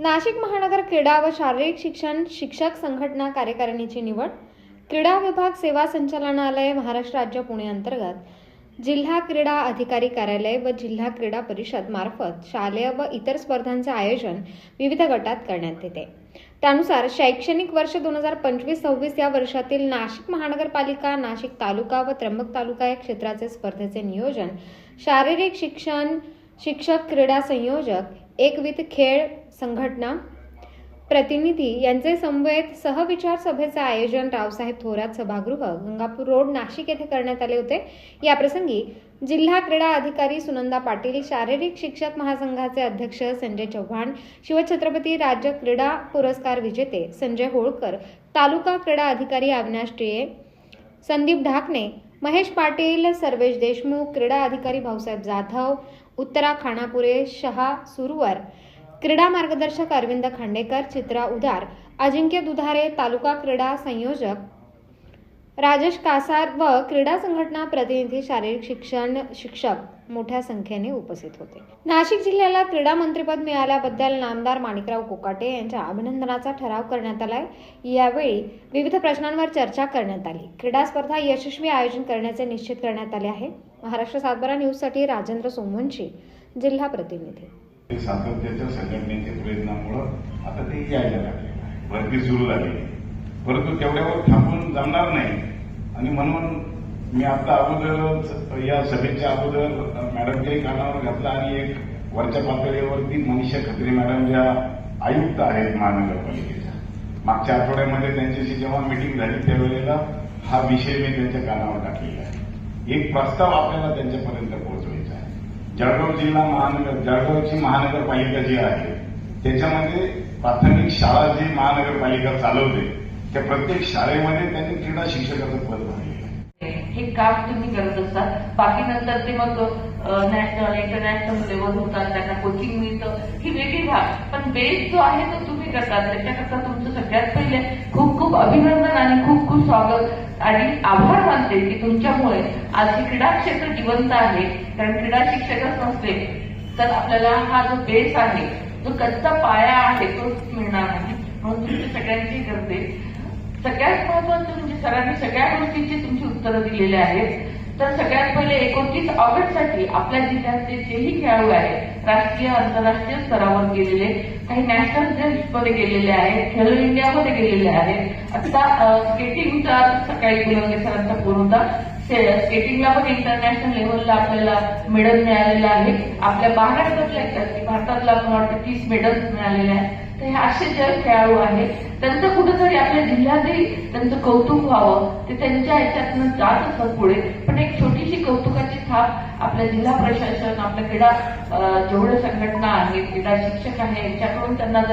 नाशिक महानगर क्रीडा व शारीरिक शिक्षण शिक्षक संघटना कार्यकारिणीची निवड क्रीडा विभाग सेवा संचालनालय महाराष्ट्र राज्य पुणे अंतर्गत जिल्हा क्रीडा अधिकारी कार्यालय व जिल्हा क्रीडा परिषद मार्फत शालेय व इतर स्पर्धांचे आयोजन विविध गटात करण्यात येते. त्यानुसार शैक्षणिक वर्ष दोन हजार पंचवीस सव्वीस या वर्षातील नाशिक महानगरपालिका नाशिक तालुका व त्र्यंबक तालुका या क्षेत्राचे स्पर्धेचे नियोजन शारीरिक शिक्षण शिक्षक क्रीडा संयोजक एकविध खेळ संघटना प्रतिनिधी यांचे समवेत सहविचार सभेचं आयोजन रावसाहेब थोरात सभागृह गंगापूर रोड नाशिक येथे करण्यात आले होते. याप्रसंगी जिल्हा क्रीडा अधिकारी सुनंदा पाटील शारीरिक शिक्षक महासंघाचे अध्यक्ष संजय चव्हाण शिवछत्रपती राज्य क्रीडा पुरस्कार विजेते संजय होळकर तालुका क्रीडा अधिकारी अविनाश टिळे संदीप ढाकणे महेश पाटील सर्वेश देशमुख क्रीडा अधिकारी भाऊसाहेब जाधव उत्तरा खानापुरे शहा सुरवर. क्रीडा मार्गदर्शक अरविंद खांडेकर चित्रा उदार. अजिंक्य दुधारे तालुका क्रीडा संयोजक राजेश कासार व क्रीडा संघटना प्रतिनिधी शारीरिक शिक्षण शिक्षक मोठ्या संख्येने उपस्थित होते. नाशिक जिल्ह्याला क्रीडा मंत्रीपद मिळाल्याबद्दल नामदार माणिकराव कोकाटे यांच्या अभिनंदनाचा ठराव करण्यात आलाय. यावेळी विविध प्रश्नांवर चर्चा करण्यात आली. क्रीडा स्पर्धा यशस्वी आयोजन करण्याचे निश्चित करण्यात आले आहे. महाराष्ट्र सातबारा न्यूजसाठी राजेंद्र सोमवंशी जिल्हा प्रतिनिधी. सातत्याच्या संघटनेच्या प्रयत्नामुळे आता ते यायला लागले. भरती सुरू झाली. परंतु तेवढ्यावर थांबून जमणार नाही. आणि म्हणून मी आता अगोदरच या सभेच्या अगोदर मॅडमच्याही कानावर घातला आणि एक वरच्या पातळीवरती मनीषा खत्री मॅडम ज्या आयुक्त आहेत महानगरपालिकेच्या. मागच्या आठवड्यामध्ये त्यांच्याशी जेव्हा मिटिंग झाली त्यावेळेला हा विषय मी त्यांच्या कानावर टाकलेला आहे. एक प्रस्ताव आपल्याला त्यांच्यापर्यंत पोहोचवायचा आहे. जळगाव जिल्हा महानगर जळगावची महानगरपालिका जी आहे त्याच्यामध्ये प्राथमिक शाळा जी महानगरपालिका चालवते त्या प्रत्येक शाळेमध्ये त्यांनी क्रीडा शिक्षकाचं पद भरलेलं आहे. हे काम तुम्ही करत असतात. बाकी नंतर ते मग नॅशनल इंटरनॅशनल लेवल होतात त्यांना कोचिंग मिळतं. ही वेगळी भाग. पण बेस जो आहे तो तुम्ही करतात त्याच्याकरता तुमचं सगळ्यात पहिले खूप खूप अभिनंदन आणि खूप खूप स्वागत आणि आभार मानते की तुमच्यामुळे आज हे क्रीडा क्षेत्र जिवंत आहे. कारण क्रीडा शिक्षकच नसते तर आपल्याला हा जो बेस आहे जो कच्चा पाया आहे तो मिळणार नाही. म्हणून तुमच्या सगळ्यांची करते सगळ्यात महत्वाचं म्हणजे सरांनी सगळ्या गोष्टींची तुमची उत्तरं दिलेली आहेत. तर सगळ्यात पहिले एकोणतीस ऑगस्टसाठी आपल्या जिल्ह्यातले जेही खेळाडू आहेत राष्ट्रीय आंतरराष्ट्रीय स्तरावर गेलेले काही नॅशनलमध्ये गेलेले आहेत खेलो इंडियामध्ये गेलेले आहेत. आता स्केटिंगचा सकाळी गुलंगे सरांचा फोन होता. स्केटिंगला पण इंटरनॅशनल लेवलला आपल्याला मेडल मिळालेलं आहे. आपल्या महाराष्ट्रातल्या भारतातला मला वाटतं तीस मेडल्स मिळालेले आहेत. तर हे असे जे खेळाडू आहेत त्यांचं कुठेतरी आपल्या जिल्ह्यातही त्यांचं कौतुक व्हावं ते त्यांच्या ह्याच्यातनं जात असतात पुढे. पण एक छोटीशी कौतुकाची थाप आपल्या जिल्हा प्रशासन आपल्या क्रीडा अं, जेवढ्या संघटना आहेत क्रीडा शिक्षक आहे यांच्याकडून त्यांना जर